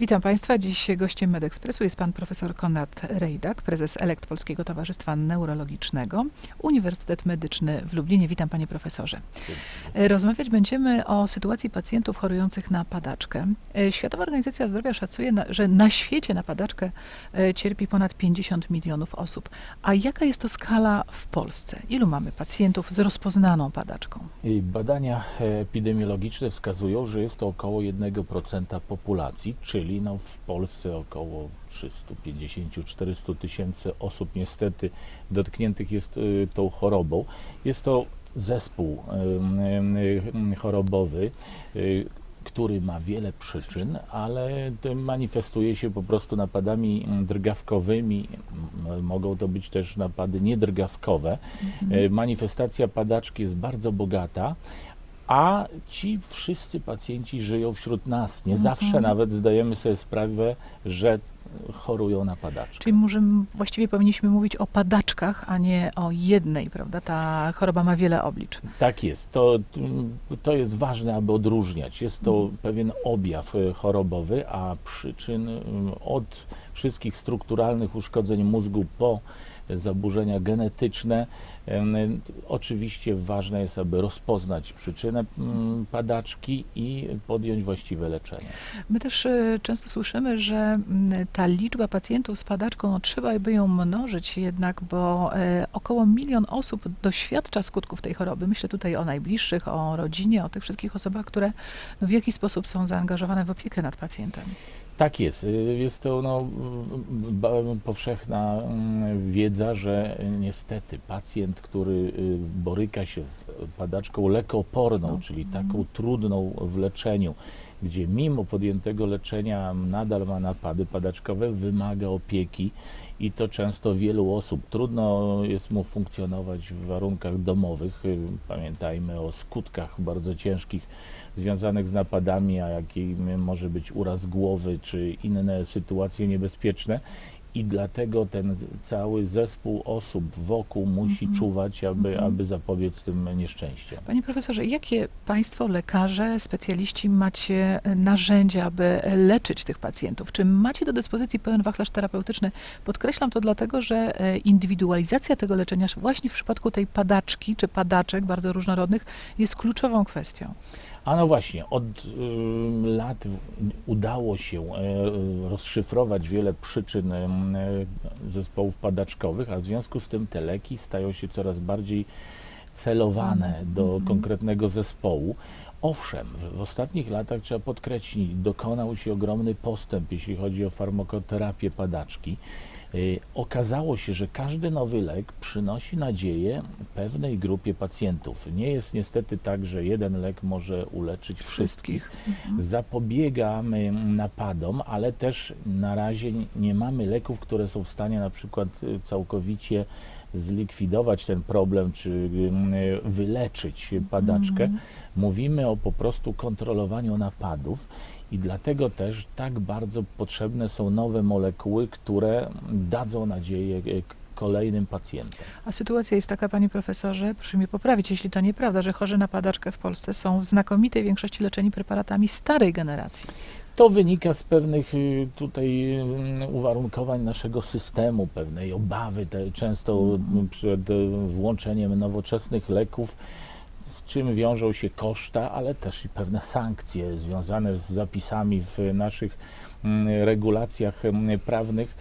Witam Państwa. Dziś gościem MedEkspresu jest pan profesor Konrad Rejdak, prezes Elekt Polskiego Towarzystwa Neurologicznego, Uniwersytet Medyczny w Lublinie. Witam panie profesorze. E, Rozmawiać będziemy o sytuacji pacjentów chorujących na padaczkę. E, Światowa Organizacja Zdrowia szacuje, że na świecie na padaczkę e, cierpi ponad 50 milionów osób. A jaka jest to skala w Polsce? Ilu mamy pacjentów z rozpoznaną padaczką? Badania epidemiologiczne wskazują, że jest to około 1% populacji, czyli no w Polsce około 350-400 tysięcy osób niestety dotkniętych jest y, tą chorobą. Jest to zespół y, y, chorobowy, który ma wiele przyczyn, ale manifestuje się po prostu napadami drgawkowymi. Mogą to być też napady niedrgawkowe. E, Manifestacja padaczki jest bardzo bogata, a ci wszyscy pacjenci żyją wśród nas. Nie zawsze nawet zdajemy sobie sprawę, że chorują na padaczkę. Czyli może właściwie powinniśmy mówić o padaczkach, a nie o jednej, prawda? Ta choroba ma wiele oblicz. Tak jest. To, to jest ważne, aby odróżniać. Jest to pewien objaw e, chorobowy, a przyczyn od wszystkich strukturalnych uszkodzeń mózgu po zaburzenia genetyczne. Oczywiście ważne jest, aby rozpoznać przyczynę mm, padaczki i podjąć właściwe leczenie. My też e, często słyszymy, że mm, ta liczba pacjentów z padaczką, no, trzeba by ją mnożyć jednak, bo e, około milion osób doświadcza skutków tej choroby. Myślę tutaj o najbliższych, o rodzinie, o tych wszystkich osobach, które no, w jakiś sposób są zaangażowane w opiekę nad pacjentem. Tak jest. Y, Jest to no, ba- powszechna mm, wiedza, że niestety pacjent, który y, boryka się z padaczką lekooporną, No. czyli taką trudną w leczeniu, gdzie mimo podjętego leczenia nadal ma napady padaczkowe, wymaga opieki i to często wielu osób. Trudno jest mu funkcjonować w warunkach domowych. Pamiętajmy o skutkach bardzo ciężkich związanych z napadami, a jakim może być uraz głowy czy inne sytuacje niebezpieczne. I dlatego ten cały zespół osób wokół musi Mhm. czuwać, aby, Mhm. aby zapobiec tym nieszczęściom. Panie profesorze, jakie Państwo, lekarze, specjaliści macie e, narzędzia, aby leczyć tych pacjentów? Czy macie do dyspozycji pełen wachlarz terapeutyczny? Podkreślam to dlatego, że e, indywidualizacja tego leczenia właśnie w przypadku tej padaczki czy padaczek bardzo różnorodnych jest kluczową kwestią. A no właśnie, od y, lat udało się e, rozszyfrować wiele przyczyn e, zespołów padaczkowych, a w związku z tym te leki stają się coraz bardziej celowane do Mhm. konkretnego zespołu. Owszem, w ostatnich latach trzeba podkreślić, dokonał się ogromny postęp, jeśli chodzi o farmakoterapię padaczki. Y, Okazało się, że każdy nowy lek przynosi nadzieję pewnej grupie pacjentów. Nie jest niestety tak, że jeden lek może uleczyć wszystkich. Zapobiegamy napadom, ale też na razie nie mamy leków, które są w stanie na przykład y, całkowicie zlikwidować ten problem, czy y, wyleczyć padaczkę. Mhm. Mówimy o po prostu kontrolowaniu napadów i dlatego też tak bardzo potrzebne są nowe molekuły, które dadzą nadzieję e, kolejnym pacjentom. A sytuacja jest taka, panie profesorze, proszę mnie poprawić, jeśli to nieprawda, że chorzy na padaczkę w Polsce są w znakomitej większości leczeni preparatami starej generacji. To wynika z pewnych y, tutaj y, uwarunkowań naszego systemu, pewnej obawy, te, często Mhm. przed y, włączeniem nowoczesnych leków, z czym wiążą się koszta, ale też i pewne sankcje związane z zapisami w naszych mm, regulacjach mm, prawnych.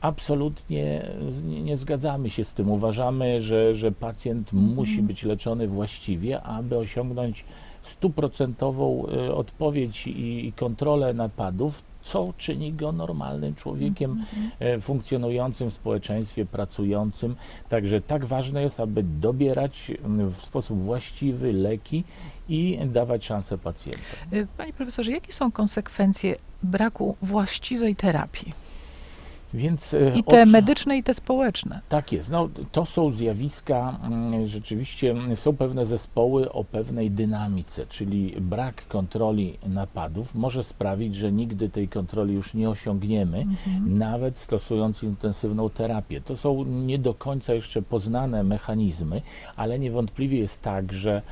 Absolutnie nie, zgadzamy się z tym. Uważamy, że, że pacjent Mhm. musi być leczony właściwie, aby osiągnąć stuprocentową y, odpowiedź i kontrolę napadów, co czyni go normalnym człowiekiem Mhm. e, funkcjonującym w społeczeństwie, pracującym. Także tak ważne jest, aby dobierać w sposób właściwy leki i dawać szansę pacjentom. Y, Panie profesorze, jakie są konsekwencje braku właściwej terapii? Więc e, I te medyczne, i te społeczne. Tak jest. No, to są zjawiska, mm, rzeczywiście są pewne zespoły o pewnej dynamice, czyli brak kontroli napadów może sprawić, że nigdy tej kontroli już nie osiągniemy, Mhm. nawet stosując intensywną terapię. To są nie do końca jeszcze poznane mechanizmy, ale niewątpliwie jest tak, że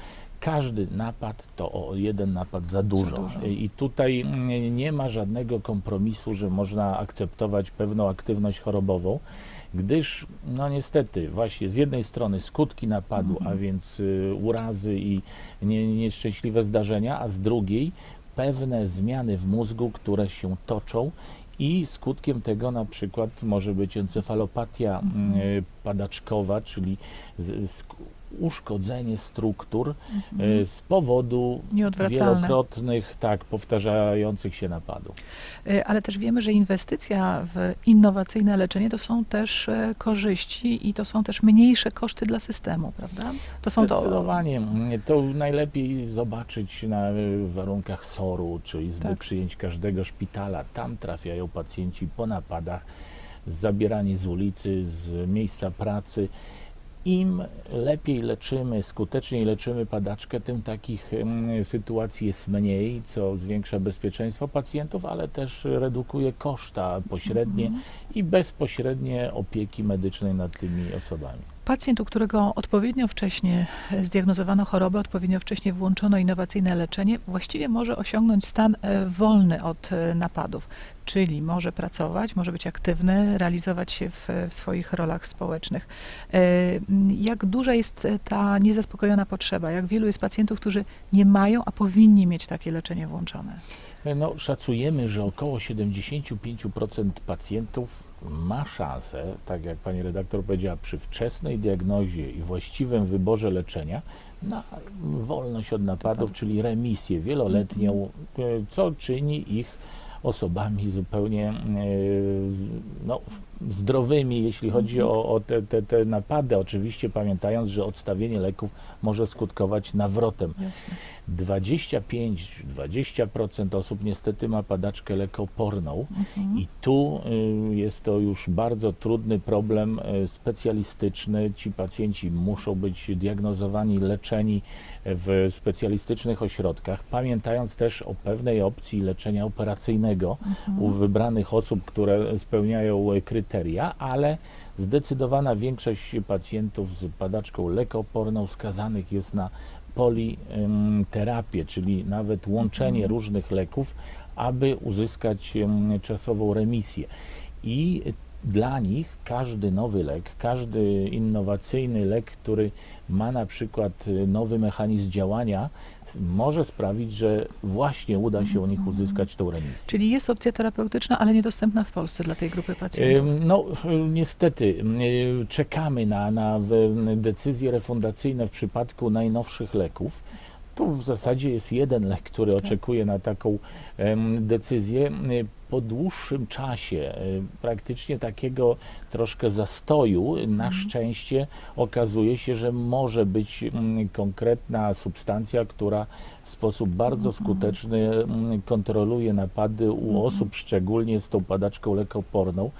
każdy napad to o jeden napad za dużo. dużo. I tutaj nie ma żadnego kompromisu, że można akceptować pewną aktywność chorobową, gdyż no niestety właśnie z jednej strony skutki napadu, a więc y, urazy i nie, nieszczęśliwe zdarzenia, a z drugiej pewne zmiany w mózgu, które się toczą i skutkiem tego na przykład może być encefalopatia Mhm. y, padaczkowa, czyli z, uszkodzenie struktur Mhm. y, z powodu wielokrotnych, tak, powtarzających się napadów. Y, Ale też wiemy, że inwestycja w innowacyjne leczenie to są też e, korzyści i to są też mniejsze koszty dla systemu, prawda? To są to. Zdecydowanie. Mm, To najlepiej zobaczyć na warunkach SOR-u, czy izby Tak. przyjęć każdego szpitala. Tam trafiają pacjenci po napadach, zabierani z ulicy, z miejsca pracy. Im lepiej leczymy, skuteczniej leczymy padaczkę, tym takich mm, sytuacji jest mniej, co zwiększa bezpieczeństwo pacjentów, ale też redukuje koszta pośrednie Mhm. i bezpośrednie opieki medycznej nad tymi osobami. Pacjent, u którego odpowiednio wcześnie zdiagnozowano chorobę, odpowiednio wcześnie włączono innowacyjne leczenie, właściwie może osiągnąć stan e, wolny od e, napadów, czyli może pracować, może być aktywny, realizować się w, w swoich rolach społecznych. E, Jak duża jest e, ta niezaspokojona potrzeba? Jak wielu jest pacjentów, którzy nie mają, a powinni mieć takie leczenie włączone? No, szacujemy, że około 75% pacjentów ma szansę, tak jak pani redaktor powiedziała, przy wczesnej diagnozie i właściwym wyborze leczenia na wolność od napadów, czyli remisję wieloletnią, e, co czyni ich osobami zupełnie e, no, zdrowymi, jeśli chodzi o, o te, te, te napady. Oczywiście pamiętając, że odstawienie leków może skutkować nawrotem. Jasne. 25-20% osób niestety ma padaczkę lekoporną Mhm. i tu y, jest to już bardzo trudny problem y, specjalistyczny. Ci pacjenci muszą być diagnozowani, leczeni w specjalistycznych ośrodkach, pamiętając też o pewnej opcji leczenia operacyjnego Mhm. u wybranych osób, które spełniają y, kryteria, ale zdecydowana większość pacjentów z padaczką lekoporną skazanych jest na politerapię, czyli nawet łączenie Mhm. różnych leków, aby uzyskać czasową remisję. I dla nich każdy nowy lek, każdy innowacyjny lek, który ma na przykład y, nowy mechanizm działania, może sprawić, że właśnie uda się u nich Mhm. uzyskać tą remisję. Czyli jest opcja terapeutyczna, ale niedostępna w Polsce dla tej grupy pacjentów. No, y, niestety, y, czekamy na, na decyzje refundacyjne w przypadku najnowszych leków. Tu w zasadzie jest jeden lek, który Tak. oczekuje na taką decyzję. Po dłuższym czasie, y, praktycznie takiego troszkę zastoju, na Mhm. szczęście okazuje się, że może być mm, konkretna substancja, która w sposób bardzo Mhm. skuteczny mm, kontroluje napady u Mhm. osób, szczególnie z tą padaczką lekoporną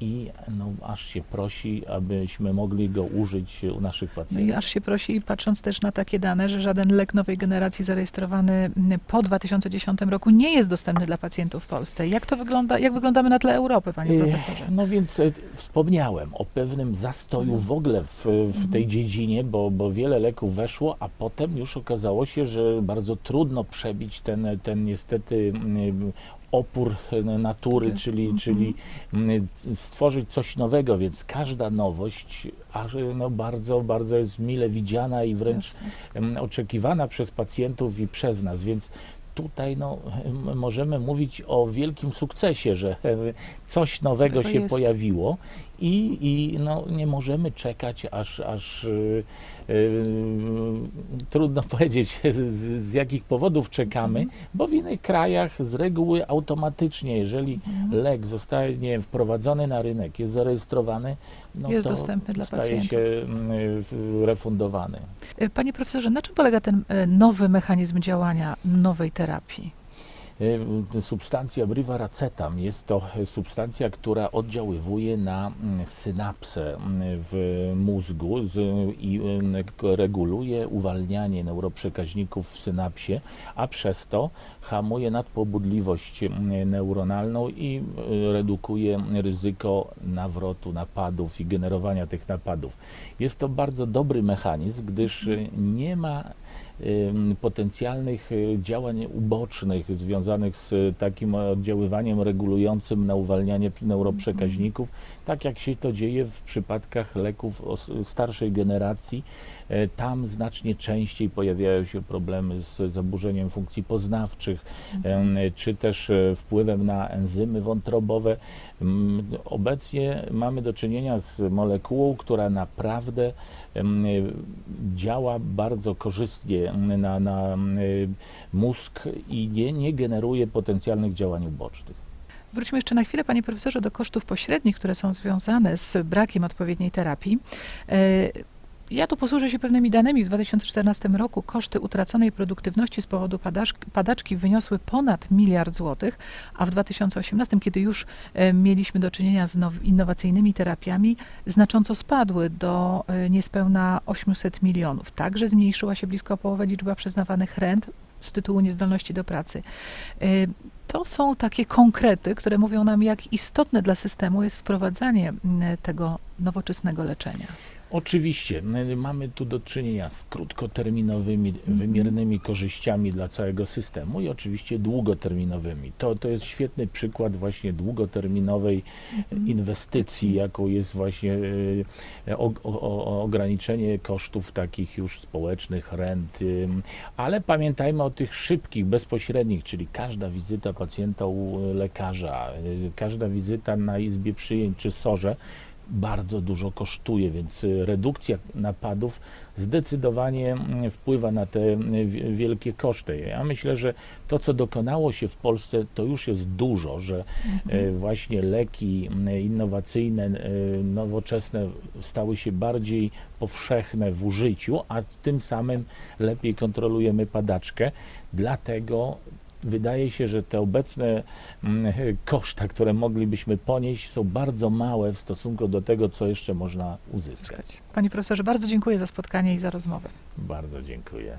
i no, aż się prosi, abyśmy mogli go użyć u naszych No i pacjentów. aż się prosi, patrząc też na takie dane, że żaden lek nowej generacji zarejestrowany mm, po 2010 roku nie jest dostępny dla pacjentów w Polsce. Jak to wygląda, jak wyglądamy na tle Europy, panie E, profesorze? No więc e, wspomniałem o pewnym zastoju w ogóle w, w tej dziedzinie, bo, bo wiele leków weszło, a potem już okazało się, że bardzo trudno przebić ten, ten niestety mm, opór e, natury, Tak. czyli, Mhm. czyli mm, stworzyć coś nowego, więc każda nowość aż, e, no, bardzo, bardzo jest mile widziana i wręcz Jasne. oczekiwana przez pacjentów i przez nas, więc tutaj no, em, możemy mówić o wielkim sukcesie, że e, coś nowego Tego się jest. pojawiło i, i no, nie możemy czekać, aż, aż y, y, trudno powiedzieć z, z jakich powodów czekamy, Mhm. bo w innych krajach z reguły automatycznie, jeżeli Mhm. lek zostanie wprowadzony na rynek, jest zarejestrowany, no Jest to dostępny dla staje pacjentów. się mm, refundowany. E, Panie profesorze, na czym polega ten nowy mechanizm działania nowej terapii? Y, Substancja brivaracetam jest to y, substancja, która oddziaływuje na mm, synapsę mm, w mózgu i y, k- reguluje uwalnianie neuroprzekaźników w synapsie, a przez to hamuje nadpobudliwość mm, neuronalną i redukuje ryzyko nawrotu napadów i generowania tych napadów. Jest to bardzo dobry mechanizm, gdyż y, nie ma potencjalnych y, działań ubocznych związanych z takim oddziaływaniem regulującym na uwalnianie neuroprzekaźników, tak jak się to dzieje w przypadkach leków starszej generacji. E, Tam znacznie częściej pojawiają się problemy z zaburzeniem funkcji poznawczych, czy też e, wpływem na enzymy wątrobowe. Obecnie mamy do czynienia z molekułą, która naprawdę działa bardzo korzystnie na, na em, mózg i nie, nie generuje potencjalnych działań ubocznych. Wróćmy jeszcze na chwilę, panie profesorze, do kosztów pośrednich, które są związane z brakiem odpowiedniej terapii. Ja tu posłużę się pewnymi danymi. W 2014 roku koszty utraconej produktywności z powodu padaczki, wyniosły ponad miliard złotych, a w 2018, kiedy już e, mieliśmy do czynienia z now- innowacyjnymi terapiami, znacząco spadły do e, niespełna 800 milionów. Także zmniejszyła się blisko o połowę liczba przyznawanych rent z tytułu niezdolności do pracy. E, To są takie konkrety, które mówią nam, jak istotne dla systemu jest wprowadzanie tego nowoczesnego leczenia. Oczywiście, mamy tu do czynienia z krótkoterminowymi, wymiernymi korzyściami dla całego systemu i oczywiście długoterminowymi. To, to jest świetny przykład właśnie długoterminowej inwestycji, jaką jest właśnie e, o, o, ograniczenie kosztów takich już społecznych, rent, ale pamiętajmy o tych szybkich, bezpośrednich, czyli każda wizyta pacjenta u lekarza, każda wizyta na izbie przyjęć czy sorze bardzo dużo kosztuje, więc y, redukcja napadów zdecydowanie mm, wpływa na te wi- wielkie koszty. Ja myślę, że to, co dokonało się w Polsce, to już jest dużo, że y, właśnie leki y, innowacyjne, y, nowoczesne stały się bardziej powszechne w użyciu, a tym samym lepiej kontrolujemy padaczkę. Dlatego wydaje się, że te obecne mm, koszta, które moglibyśmy ponieść, są bardzo małe w stosunku do tego, co jeszcze można uzyskać. Panie profesorze, bardzo dziękuję za spotkanie i za rozmowę. Bardzo dziękuję.